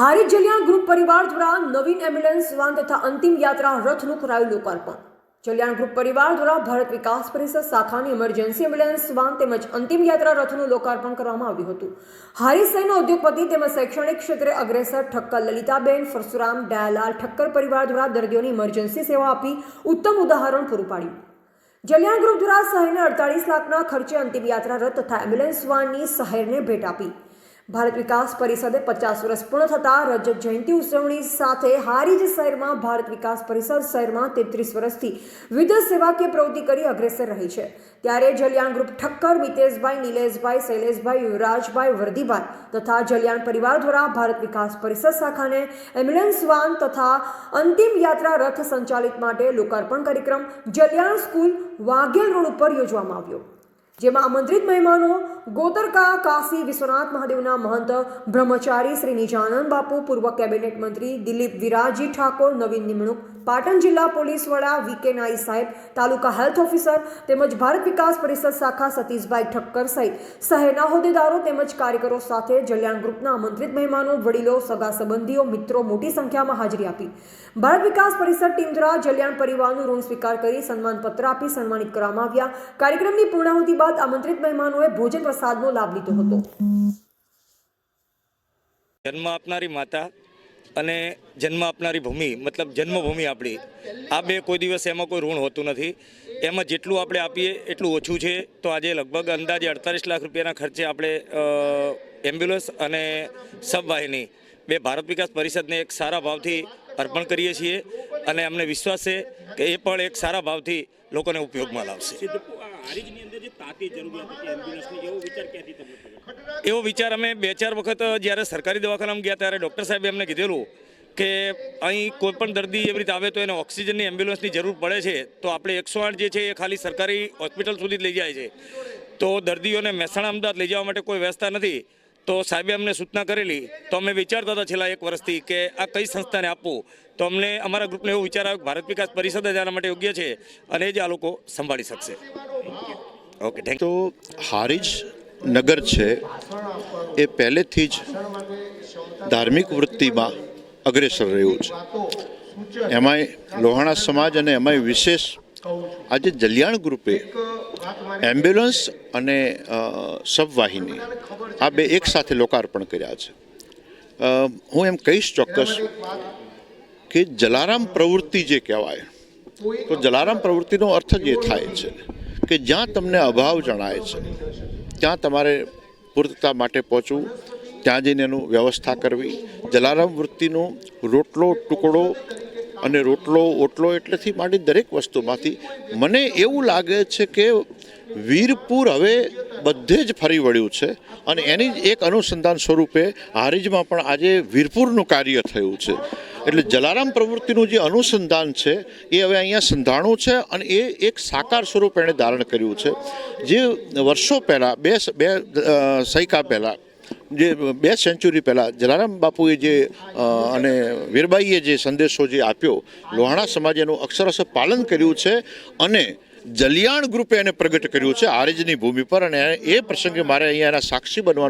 હારી જલિયા ગ્રુપ પરિવાર દ્વારા નવીન એમ્બ્યુલન્સ વાન તથા અંતિમ યાત્રા રથનું કરાયું લોકાર્પણ. જલિયાણ ગ્રુપ પરિવાર દ્વારા ભારત વિકાસ પરિષદ શાખાની ઇમરજન્સી એમ્બ્યુલન્સ વાન તેમજ અંતિમ યાત્રા રથનું લોકાર્પણ કરવામાં આવ્યું હતું. હારી સહિતના ઉદ્યોગપતિ તેમજ શૈક્ષણિક ક્ષેત્રે અગ્રેસર ઠક્કર લલિતાબેન ફરસુરામ દયાલાલ ઠક્કર પરિવાર દ્વારા દર્દીઓની ઇમરજન્સી સેવા આપી ઉત્તમ ઉદાહરણ પૂરું પાડ્યું. જલિયાણ ગ્રુપ દ્વારા શહેરને અડતાલીસ લાખના ખર્ચે અંતિમ યાત્રા રથ તથા એમ્બ્યુલન્સ વાનની શહેરને ભેટ આપી. ભારત વિકાસ પરિષદે પચાસ વર્ષ પૂર્ણ થતા રજત જયંતિ ઉજવણી સાથે હારીજ શહેરમાં ભારત વિકાસ પરિષદ શહેરમાં તેત્રીસ વર્ષથી વિવિધ સેવાકીય પ્રવૃત્તિ કરી અગ્રેસર રહી છે. ત્યારે જલિયાણ ગ્રુપ ઠક્કર, મિતેશભાઈ, નિલેશભાઈ શૈલેષભાઈ યુવરાજભાઈ વર્ધીભાઈ તથા જલિયાણ પરિવાર દ્વારા ભારત વિકાસ પરિષદ શાખાને એમ્બ્યુલન્સ વાન તથા અંતિમ યાત્રા રથ સંચાલિત માટે લોકાર્પણ કાર્યક્રમ જલિયાણ સ્કૂલ વાઘેલ રોડ ઉપર યોજવામાં આવ્યો. જેમાં આમંત્રિત મહેમાનો ગોતરકા, કાશી, વિશ્વનાથ મહાદેવના મહંત, બ્રહ્મચારી શ્રી નિજાનંદ બાપુ, પૂર્વ કેબિનેટ મંત્રી દિલીપ વિરાજી ઠાકોર, નવીન નિમણૂક, પાટણ જિલ્લા પોલીસ વડા વી કે નાઈ સાહેબ, તાલુકા હેલ્થ ઓફિસર તેમજ ભારત વિકાસ પરિષદ શાખા સતીશભાઈ ઠક્કર સહિત શહેરના હોદ્દેદારો તેમજ કાર્યકરો સાથે જલ્યાણ ગ્રુપના આમંત્રિત મહેમાનો, વડીલો, સગા સંબંધીઓ, મિત્રો મોટી સંખ્યામાં હાજરી આપી. ભારત વિકાસ પરિષદ ટીમ દ્વારા જલ્યાણ પરિવારનું ઋણ સ્વીકાર કરી સન્માનપત્ર આપી સન્માનિત કરવામાં આવ્યા. કાર્યક્રમની પૂર્ણાહુતિ બાદ આમંત્રિત મહેમાનોએ ભોજન પ્રસાદનો લાભ લીધો હતો. જન્મ આપનારી માતા અને જન્મ આપનારી ભૂમિ, મતલબ જન્મભૂમિ આપણી. આ બે કોઈ દિવસ એમાં કોઈ ઋણ હોતું નથી. એમાં જેટલું આપણે આપીએ એટલું ઓછું છે. તો આજે લગભગ અંદાજે અડતાલીસ લાખ રૂપિયાના ખર્ચે આપણે એમ્બ્યુલન્સ અને સબવાહિની, બે ભારત વિકાસ પરિષદને એક સારા ભાવથી અર્પણ કરીએ છીએ. અને અમને વિશ્વાસ છે કે એ પણ એક સારા ભાવથી લોકોને ઉપયોગમાં લાવશે. એવો વિચાર અમે બે ચાર વખત જ્યારે સરકારી દવાખાનામાં ગયા ત્યારે ડૉક્ટર સાહેબે અમને કીધેલું કે અહીં કોઈ પણ દર્દી એવી રીતે આવે તો એને ઓક્સિજનની એમ્બ્યુલન્સની જરૂર પડે છે. તો આપણે એકસો આઠ જે છે એ ખાલી સરકારી હોસ્પિટલ સુધી લઈ જાય છે. તો દર્દીઓને મહેસાણા અમદાવાદ લઈ જવા માટે કોઈ વ્યવસ્થા નથી. તો સાહેબે અમને સૂચના કરેલી, તો અમે વિચારતા હતા છેલ્લા એક વર્ષથી કે આ કઈ સંસ્થાને આપવું? તો અમને અમારા ગ્રુપને એવો વિચાર આવ્યો ભારત વિકાસ પરિષદ જ આના માટે યોગ્ય છે અને જ આ લોકો સંભાળી શકશે. ઓકે થેન્ક તો હારીજ નગર છે, એ પહેલેથી જ ધાર્મિક વૃત્તિમાં અગ્રેસર રહ્યું છે. એમાંય લોહાણા સમાજ અને એમાંય વિશેષ આજે જલિયાણ ગ્રુપે એમ્બ્યુલન્સ અને સબવાહિની આ બે એક સાથે લોકાર્પણ કર્યા છે. હું એમ કહીશ ચોક્કસ કે જલારામ પ્રવૃત્તિ જે કહેવાય તો જલારામ પ્રવૃત્તિનો અર્થ જ એ થાય છે કે જ્યાં તમને અભાવ જણાય છે ત્યાં તમારે પૂર્તતા માટે પહોંચવું ત્યાં જઈને એનું વ્યવસ્થા કરવી. જલારામ વૃત્તિનો રોટલો ટુકડો અને રોટલો, ઓટલો એટલેથી માંડી દરેક વસ્તુમાંથી. મને એવું લાગે છે કે વીરપુર હવે બધે જ ફરી વળ્યું છે અને એની જ એક અનુસંધાન સ્વરૂપે હારીજમાં પણ આજે વીરપુરનું કાર્ય થયું છે. એટલે જલારામ પ્રવૃત્તિનું જે અનુસંધાન છે, એ હવે અહીંયા સંધાણું છે અને એ એક સાકાર સ્વરૂપ એણે ધારણ કર્યું છે. જે વર્ષો પહેલાં, બે બે સૈકા પહેલાં જે બે સેન્ચુરી પહેલાં જલારામ બાપુએ જે અને વીરબાઈએ જે સંદેશો જે આપ્યો, લોહાણા સમાજે એનું અક્ષરશ પાલન કર્યું છે અને જલિયાણ ગ્રુપે એને પ્રગટ કર્યું છે આરજની ભૂમિ પર અને એ પ્રસંગે મારે અહીંયા એના સાક્ષી બનવાનું